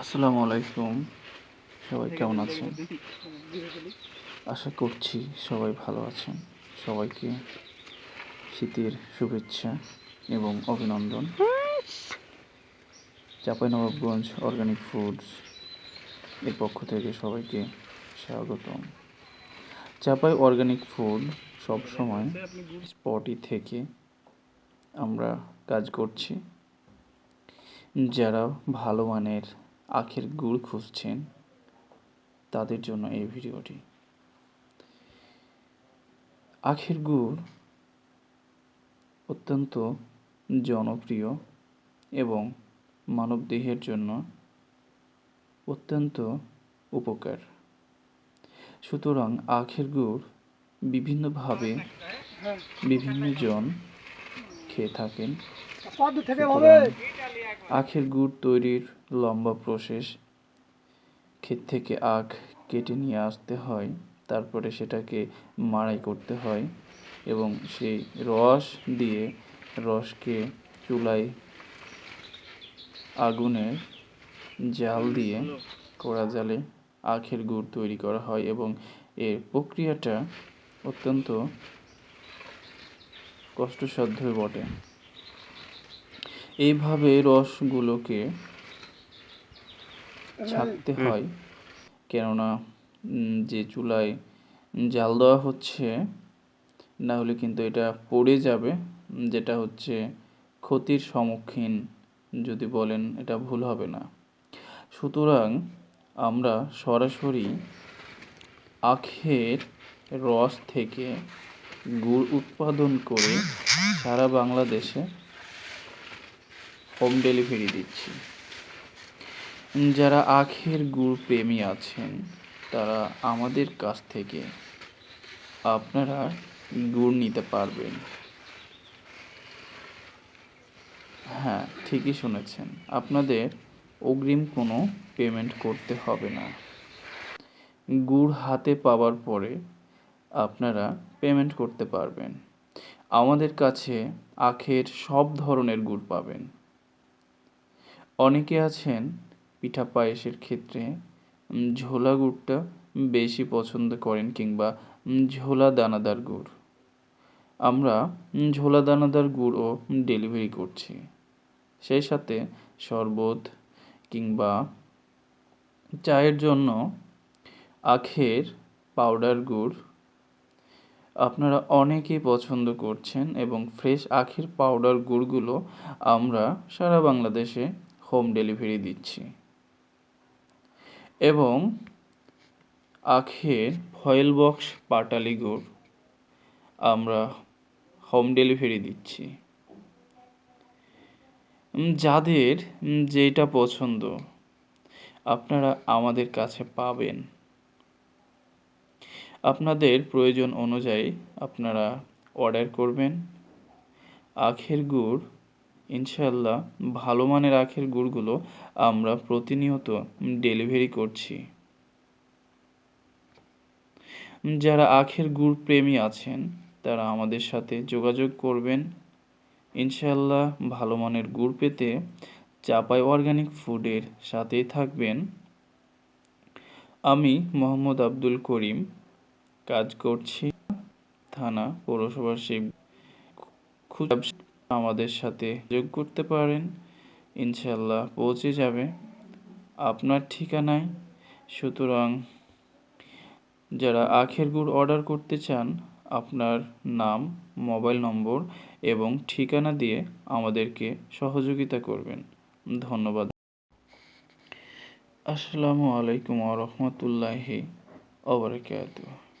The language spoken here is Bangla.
আসসালামু আলাইকুম। সবাই কেমন আছেন? আশা করছি সবাই ভালো আছেন। সবাইকে শীতের শুভেচ্ছা এবং অভিনন্দন। চাঁপাইনবাবগঞ্জ অর্গানিক ফুডস এর পক্ষ থেকে সবাইকে স্বাগতম। চাপাই অর্গানিক ফুড সবসময় স্পটই থেকে আমরা কাজ করছি। যারা ভালো মানের আখের গুড় খুঁজছেন তাদের জন্য এই ভিডিওটি। আখের গুড় অত্যন্ত জনপ্রিয় এবং মানবদেহের জন্য অত্যন্ত উপকার। সুতরাং আখের গুড় বিভিন্নভাবে বিভিন্নজন খেয়ে থাকেন। আখের গুড় তৈরির লম্বা প্রসেস। ক্ষেত থেকে আখ কেটে নিয়ে আসতে হয়, তারপরে সেটাকে মাড়াই করতে হয় এবং সেই রস দিয়ে রসকে চুলায় আগুনে জাল দিয়ে কড়া জালে আখের গুড় তৈরি করা হয় এবং এর প্রক্রিয়াটা অত্যন্ত কষ্টসাধ্যই বটে। এইভাবে রসগুলোকে ছাকতে হয়। কেননা যে চুলায় জাল দেওয়া হচ্ছে না হলে কিন্তু এটা পড়ে যাবে যেটা হচ্ছে ক্ষতির সম্মুখীন যদি বলেন এটা ভুল হবে না। সুতরাং আমরা সরাসরি আখের রস থেকে গুড় উৎপাদন করে সারা বাংলাদেশে হোম ডেলিভারি দিচ্ছি। যারা আখের গুড় প্রেমী আছেন, তারা আমাদের কাছ থেকে আপনারা গুড় নিতে পারবেন। হ্যাঁ ঠিকই শুনেছেন। আপনাদের অগ্রিম কোনো পেমেন্ট করতে হবে না। গুড় হাতে পাওয়ার পরে আপনারা পেমেন্ট করতে পারবেন। আমাদের কাছে আখের সব ধরনের গুড় পাবেন। অনেকে আছেন পিঠা পায়েসের ক্ষেত্রে ঝোলা গুড়টা বেশি পছন্দ করেন কিংবা ঝোলা দানাদার গুড়। আমরা ঝোলা দানাদার গুড়ও ডেলিভারি করছি। সেই সাথে শরবত কিংবা চায়ের জন্য আখের পাউডার গুড় আপনারা অনেকেই পছন্দ করছেন এবং ফ্রেশ আখের পাউডার গুড়গুলো আমরা সারা বাংলাদেশে হোম ডেলিভারি দিচ্ছি। এবং আখের ফয়েল বক্স পাটালি গুড় আমরা হোম ডেলিভারি দিচ্ছি। যাদের যেটা পছন্দ, আপনারা আমাদের কাছে পাবেন। আপনাদের প্রয়োজন অনুযায়ী আপনারা অর্ডার করবেন। আখের গুড় ইনশাল্লাহ ভালো মানের আখের গুড়গুলো আমরা প্রতিনিয়ত ডেলিভারি করছি। যারা আখের গুড় প্রেমী আছেন, তারা আমাদের সাথে যোগাযোগ করবেন। ইনশাল্লাহ ভালো মানের গুড় পেতে চাপাই অর্গানিক ফুডের সাথেই থাকবেন। আমি মোহাম্মদ আব্দুল করিম, কাজ করছি থানা পৌরসভার শিব খুব আমাদের সাথে যোগ করতে পারেন। ইনশাল্লাহ পৌঁছে যাবে। আপনার ঠিকানায়। সুতরাং যারা আখের গুড় অর্ডার করতে চান, আপনার নাম, মোবাইল নম্বর এবং ঠিকানা দিয়ে আমাদেরকে সহযোগিতা করবেন। ধন্যবাদ। আসসালামু আলাইকুম রহমতুল্লাহি অবরাকাতুহ